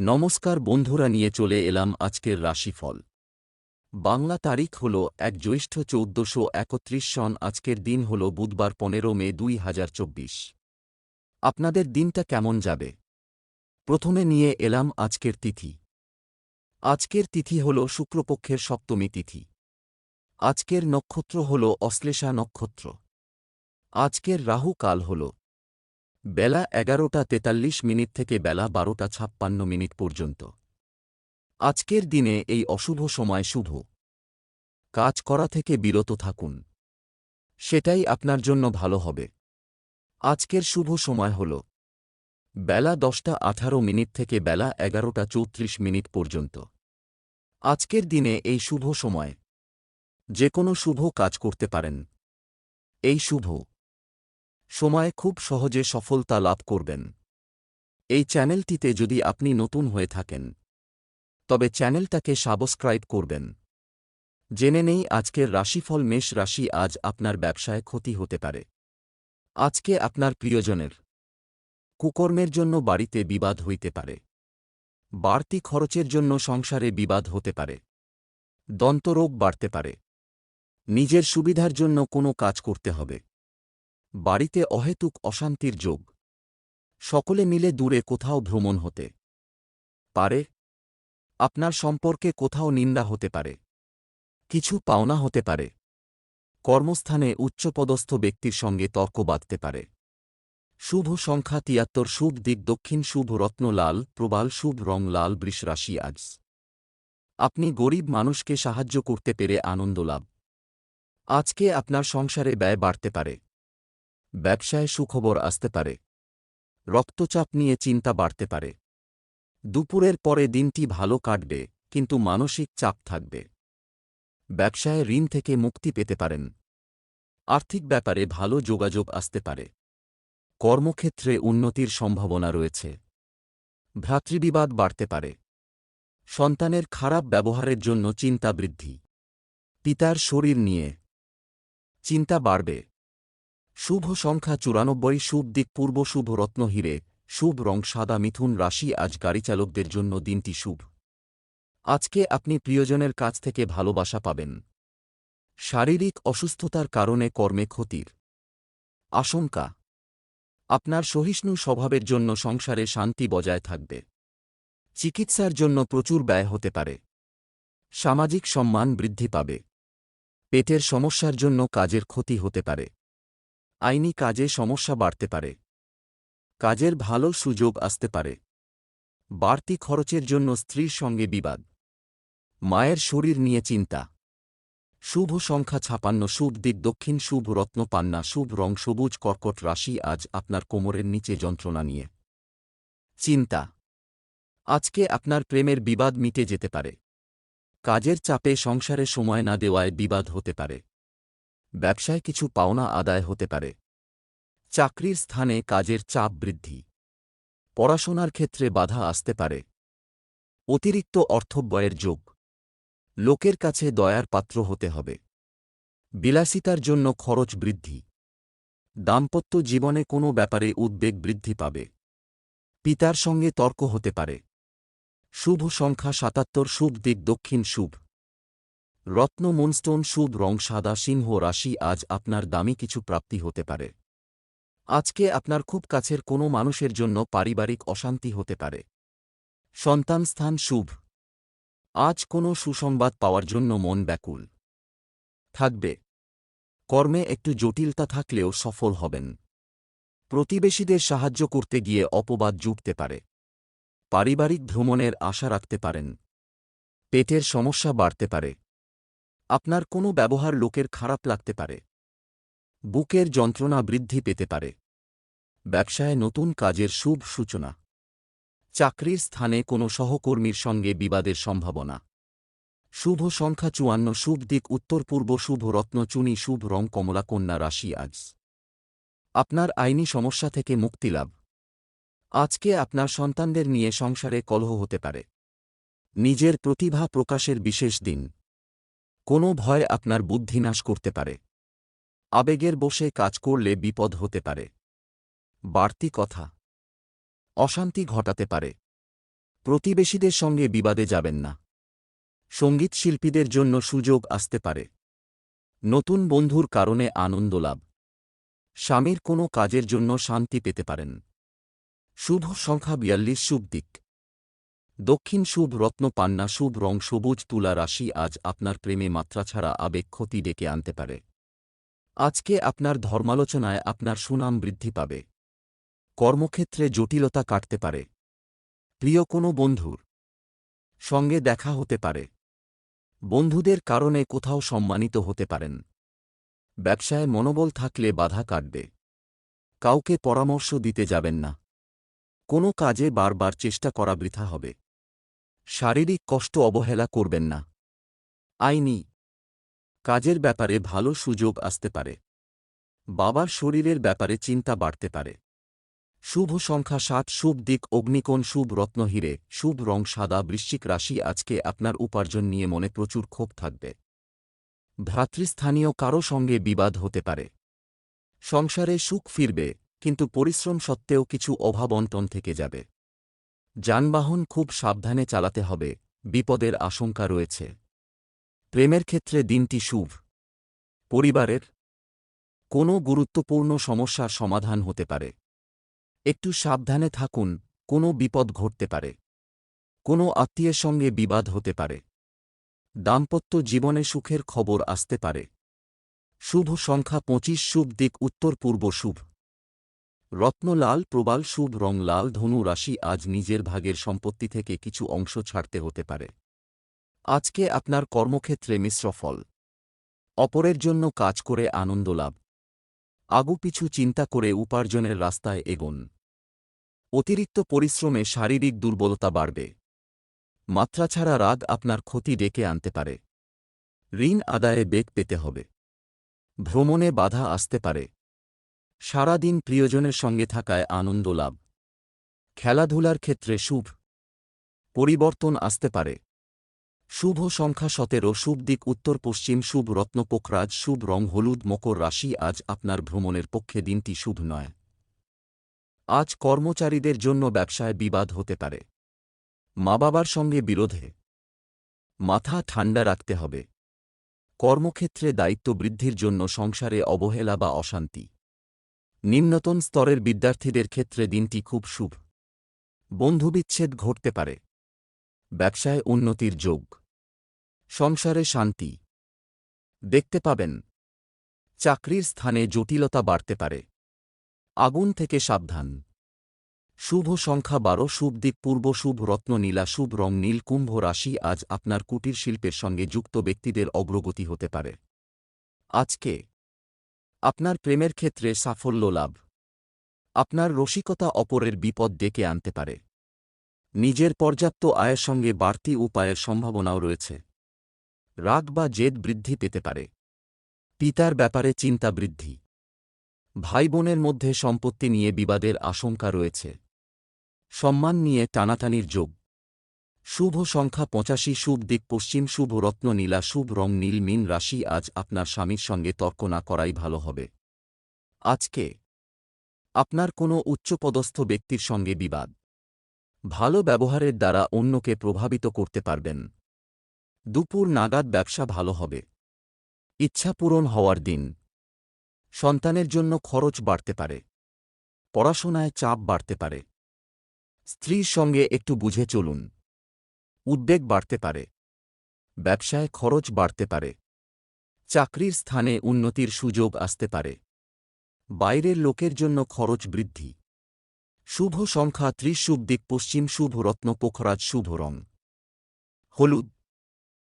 নমস্কার বন্ধুরা, নিয়ে চলে এলাম আজকের রাশিফল। বাংলা তারিখ হল এক জ্যৈষ্ঠ চৌদ্দশো একত্রিশ সন, আজকের দিন হল বুধবার পনেরো মে দুই হাজার চব্বিশ। আপনাদের দিনটা কেমন যাবে? প্রথমে নিয়ে এলাম আজকের তিথি। আজকের তিথি হল শুক্লপক্ষের সপ্তমী তিথি। আজকের নক্ষত্র হল অশ্লেষা নক্ষত্র। আজকের রাহু কাল হল বেলা এগারোটা তেতাল্লিশ মিনিট থেকে বেলা বারোটা ছাপ্পান্ন মিনিট পর্যন্ত। আজকের দিনে এই অশুভ সময় শুভ। কাজ করা থেকে বিরত থাকুন। সেটাই আপনার জন্য ভালো হবে। আজকের শুভ সময় হল। বেলা দশটা আঠারো মিনিট থেকে বেলা এগারোটা চৌত্রিশ মিনিট পর্যন্ত। আজকের দিনে এই শুভ সময়। যে কোনো শুভ কাজ করতে পারেন। এই শুভ। সময়ে খুব সহজে সফলতা লাভ করবেন। এই চ্যানেলটিতে যদি আপনি নতুন হয়ে থাকেন, তবে চ্যানেলটাকে সাবস্ক্রাইব করবেন। জেনে নেই আজকের রাশিফল মেষ রাশি আজ আপনার ব্যবসায় ক্ষতি হতে পারে। আজকে আপনার প্রিয়জনের, কুকর্মের জন্য বাড়িতে বিবাদ হইতে পারে। বাড়তি খরচের জন্য সংসারে বিবাদ হতে পারে। দন্তরোগ বাড়তে পারে। নিজের সুবিধার জন্য কোনো কাজ করতে হবে। বাড়িতে অহেতুক অশান্তির যোগ। সকলে মিলে দূরে কোথাও ভ্রমণ হতে পারে। আপনার সম্পর্কে কোথাও নিন্দা হতে পারে। কিছু পাওনা হতে পারে। কর্মস্থানে উচ্চপদস্থ ব্যক্তির সঙ্গে তর্ক বাঁধতে পারে। শুভ সংখ্যা তিয়াত্তর, শুভ দিক দক্ষিণ, শুভ রত্ন লাল, প্রবাল, শুভ রং লাল, বৃষ রাশি আজ। আপনি গরিব মানুষকে সাহায্য করতে পেরে আনন্দ লাভ। আজকে আপনার সংসারে ব্যয় বাড়তে পারে। ব্যবসায় সুখবর আসতে পারে। রক্তচাপ নিয়ে চিন্তা বাড়তে পারে। দুপুরের পরে দিনটি ভালো কাটবে, কিন্তু মানসিক চাপ থাকবে। ব্যবসায় ঋণ থেকে মুক্তি পেতে পারেন। আর্থিক ব্যাপারে ভালো যোগাযোগ আসতে পারে। কর্মক্ষেত্রে উন্নতির সম্ভাবনা রয়েছে। ভ্রাতৃবিবাদ বাড়তে পারে। সন্তানের খারাপ ব্যবহারের জন্য চিন্তা বৃদ্ধি। পিতার শরীর নিয়ে চিন্তা বাড়বে। শুভ সংখ্যা চুরানব্বই, শুভ দিক পূর্ব, শুভ রত্ন হিরে, শুভ রং সাদা, মিথুন রাশি, আজ গাড়িচালকদের জন্য দিনটি শুভ। আজকে আপনি প্রিয়জনের কাছ থেকে ভালোবাসা পাবেন। শারীরিক অসুস্থতার কারণে কর্মে ক্ষতির আশঙ্কা। আপনার সহিষ্ণু স্বভাবের জন্য সংসারে শান্তি বজায় থাকবে। চিকিৎসার জন্য প্রচুর ব্যয় হতে পারে। সামাজিক সম্মান বৃদ্ধি পাবে। পেটের সমস্যার জন্য কাজের ক্ষতি হতে পারে। আইনি কাজে সমস্যা বাড়তে পারে। কাজের ভালো সুযোগ আসতে পারে। বাড়তি খরচের জন্য স্ত্রীর সঙ্গে বিবাদ। মায়ের শরীর নিয়ে চিন্তা। শুভ সংখ্যা ছাপান্ন, শুভ দিক দক্ষিণ, শুভ রত্ন পান্না, শুভ রং, সবুজ কর্কট রাশি আজ আপনার কোমরের নিচে যন্ত্রণা নিয়ে। চিন্তা। আজকে আপনার প্রেমের বিবাদ মিটে যেতে পারে। কাজের চাপে সংসারে সময় না দেওয়ায় বিবাদ হতে পারে। ব্যবসায় কিছু পাওনা আদায় হতে পারে। চাকরির স্থানে কাজের চাপ বৃদ্ধি। পড়াশোনার ক্ষেত্রে বাধা আসতে পারে। অতিরিক্ত অর্থব্যয়ের যোগ। লোকের কাছে দয়ার পাত্র হতে হবে। বিলাসিতার জন্য খরচ বৃদ্ধি। দাম্পত্য জীবনে কোনো ব্যাপারে উদ্বেগ বৃদ্ধি পাবে। পিতার সঙ্গে তর্ক হতে পারে। শুভ সংখ্যা সাতাত্তর, শুভ দিক দক্ষিণ শুভ। রত্ন মুনস্টোন শুভ রং সাদা সিংহ রাশি আজ আপনার দামি কিছু প্রাপ্তি হতে পারে। আজকে আপনার খুব কাছের কোনো মানুষের জন্য পারিবারিক অশান্তি হতে পারে। সন্তান স্থান শুভ। আজ কোনো সুসংবাদ পাওয়ার জন্য মন ব্যাকুল। থাকবে। কর্মে একটু জটিলতা থাকলেও সফল হবেন। প্রতিবেশীদের সাহায্য করতে গিয়ে অপবাদ জুটতে পারে। পারিবারিক ভ্রমণের আশা রাখতে পারেন। পেটের সমস্যা বাড়তে পারে। আপনার কোনো ব্যবহার লোকের খারাপ লাগতে পারে। বুকের যন্ত্রণা বৃদ্ধি পেতে পারে। ব্যবসায় নতুন কাজের শুভ সূচনা। চাকরির স্থানে কোনো সহকর্মীর সঙ্গে বিবাদের সম্ভাবনা। শুভ সংখ্যা চুয়ান্ন, শুভ দিক, উত্তর পূর্ব শুভ রত্নচুনি শুভ রং, কমলা, কন্যা রাশি, আজ। আপনার আইনি সমস্যা থেকে মুক্তিলাভ আজকে আপনার সন্তানদের নিয়ে সংসারে কলহ হতে পারে। নিজের প্রতিভা প্রকাশের বিশেষ দিন। কোনো ভয় আপনার বুদ্ধিনাশ করতে পারে। আবেগের বসে কাজ করলে বিপদ হতে পারে। বাড়তি কথা। অশান্তি ঘটাতে পারে। প্রতিবেশীদের সঙ্গে বিবাদে যাবেন না। সংগীত শিল্পীদের জন্য সুযোগ আসতে পারে। নতুন বন্ধুর কারণে আনন্দ লাভ। স্বামীর কোনো কাজের জন্য শান্তি পেতে পারেন। শুভ সংখ্যা বিয়াল্লিশ শুভ দিক। দক্ষিণ শুভ রত্ন পান্না শুভ রং সবুজ তুলা রাশি আজ আপনার প্রেমে মাত্রা ছাড়া আবেগ ক্ষতি ডেকে আনতে পারে। আজকে আপনার ধর্মালোচনায় আপনার সুনাম বৃদ্ধি পাবে। কর্মক্ষেত্রে জটিলতা কাটতে পারে। প্রিয় কোনো বন্ধুর সঙ্গে দেখা হতে পারে। বন্ধুদের কারণে কোথাও সম্মানিত হতে পারেন। ব্যবসায় মনোবল থাকলে বাধা কাটবে। কাউকে পরামর্শ দিতে যাবেন না। কোনো কাজে বারবার চেষ্টা করা বৃথা হবে। শারীরিক কষ্ট অবহেলা করবেন না। আইনি কাজের ব্যাপারে ভালো সুযোগ আসতে পারে। বাবার শরীরের ব্যাপারে চিন্তা বাড়তে পারে। শুভ সংখ্যা সাত, শুভ দিক, অগ্নিকোণ, শুভ রত্ন হিরে, শুভ রং সাদা, বৃশ্চিক রাশি আজকে আপনার উপার্জন নিয়ে মনে প্রচুর ক্ষোভ থাকবে। ভ্রাতৃস্থানীয় কারও সঙ্গে বিবাদ হতে পারে। সংসারে সুখ ফিরবে, কিন্তু পরিশ্রম সত্ত্বেও কিছু অভাবন্টন থেকে যাবে। যানবাহন খুব সাবধানে চালাতে হবে, বিপদের আশঙ্কা রয়েছে। প্রেমের ক্ষেত্রে দিনটি শুভ। পরিবারের কোনো গুরুত্বপূর্ণ সমস্যার সমাধান হতে পারে। একটু সাবধানে থাকুন, কোনো বিপদ ঘটতে পারে। কোনো আত্মীয়ের সঙ্গে বিবাদ হতে পারে। দাম্পত্য জীবনে সুখের খবর আসতে পারে। শুভ সংখ্যা পঁচিশ শুভ দিক উত্তর পূর্ব শুভ। রত্ন লাল প্রবাল শুভ রং লাল ধনু রাশি আজ নিজের ভাগের সম্পত্তি থেকে কিছু অংশ ছাড়তে হতে পারে। আজকে আপনার কর্মক্ষেত্রে মিশ্র ফল। অপরের জন্য কাজ করে আনন্দ লাভ। আগুপিছু চিন্তা করে উপার্জনের রাস্তায় এগোন। অতিরিক্ত পরিশ্রমে শারীরিক দুর্বলতা বাড়বে। মাত্রা ছাড়া রাগ আপনার ক্ষতি ডেকে আনতে পারে। ঋণ আদায়ে বেগ পেতে হবে। ভ্রমণে বাধা আসতে পারে। সারাদিন প্রিয়জনের সঙ্গে থাকায় আনন্দ লাভ। খেলাধুলার ক্ষেত্রে শুভ পরিবর্তন আসতে পারে। শুভ সংখ্যা সতেরো, শুভ দিক উত্তর পশ্চিম, শুভ রত্ন পোখরাজ, শুভ রং হলুদ, মকর রাশি, আজ আপনার ভ্রমণের পক্ষে দিনটি শুভ নয়। আজ কর্মচারীদের জন্য ব্যবসায় বিবাদ হতে পারে। মা বাবার সঙ্গে বিরোধে মাথা ঠান্ডা রাখতে হবে। কর্মক্ষেত্রে দায়িত্ব বৃদ্ধির জন্য সংসারে অবহেলা বা অশান্তি। নিম্নতন স্তরের বিদ্যার্থীদের ক্ষেত্রে দিনটি খুব শুভ। বন্ধুবিচ্ছেদ ঘটতে পারে। ব্যবসায় উন্নতির যোগ। সংসারে শান্তি। দেখতে পাবেন। চাকরির স্থানে জটিলতা বাড়তে পারে। আগুন থেকে সাবধান। শুভ সংখ্যা বারো, শুভ দিক পূর্ব, শুভ রত্ন নীলা, শুভ রং নীল, কুম্ভ রাশি আজ আপনার কুটির শিল্পের সঙ্গে যুক্ত ব্যক্তিদের অগ্রগতি হতে পারে। আজকে আপনার প্রেমের ক্ষেত্রে সাফল্য লাভ। আপনার রসিকতা অপরের বিপদ ডেকে আনতে পারে। নিজের পর্যাপ্ত আয়ের সঙ্গে বাড়তি উপায়ের সম্ভাবনাও রয়েছে। রাগ বা জেদ বৃদ্ধি পেতে পারে। পিতার ব্যাপারে চিন্তা বৃদ্ধি। ভাই বোনের মধ্যে সম্পত্তি নিয়ে বিবাদের আশঙ্কা রয়েছে। সম্মান নিয়ে টানাটানির যোগ। শুভ সংখ্যা পঁচাশি, শুভ দিক পশ্চিম, শুভ রত্ন নীলা, শুভ রং নীল, মিন রাশি, আজ আপনার স্বামীর সঙ্গে তর্ক না করাই ভালো হবে। আজকে আপনার কোনো উচ্চপদস্থ ব্যক্তির সঙ্গে বিবাদ। ভালো ব্যবহারের দ্বারা অন্যকে প্রভাবিত করতে পারবেন। দুপুর নাগাদ ব্যবসা ভালো হবে। ইচ্ছা পূরণ হওয়ার দিন। সন্তানের জন্য খরচ বাড়তে পারে। পড়াশোনায় চাপ বাড়তে পারে। স্ত্রীর সঙ্গে একটু বুঝে চলুন। উদ্বেগ বাড়তে পারে। ব্যবসায় খরচ বাড়তে পারে। চাকরির স্থানে উন্নতির সুযোগ আসতে পারে। বাইরের লোকের জন্য খরচ বৃদ্ধি। শুভ সংখ্যা ত্রিশ শুভ দিক পশ্চিম শুভ রত্ন পোখরাজ শুভ রং। হলুদ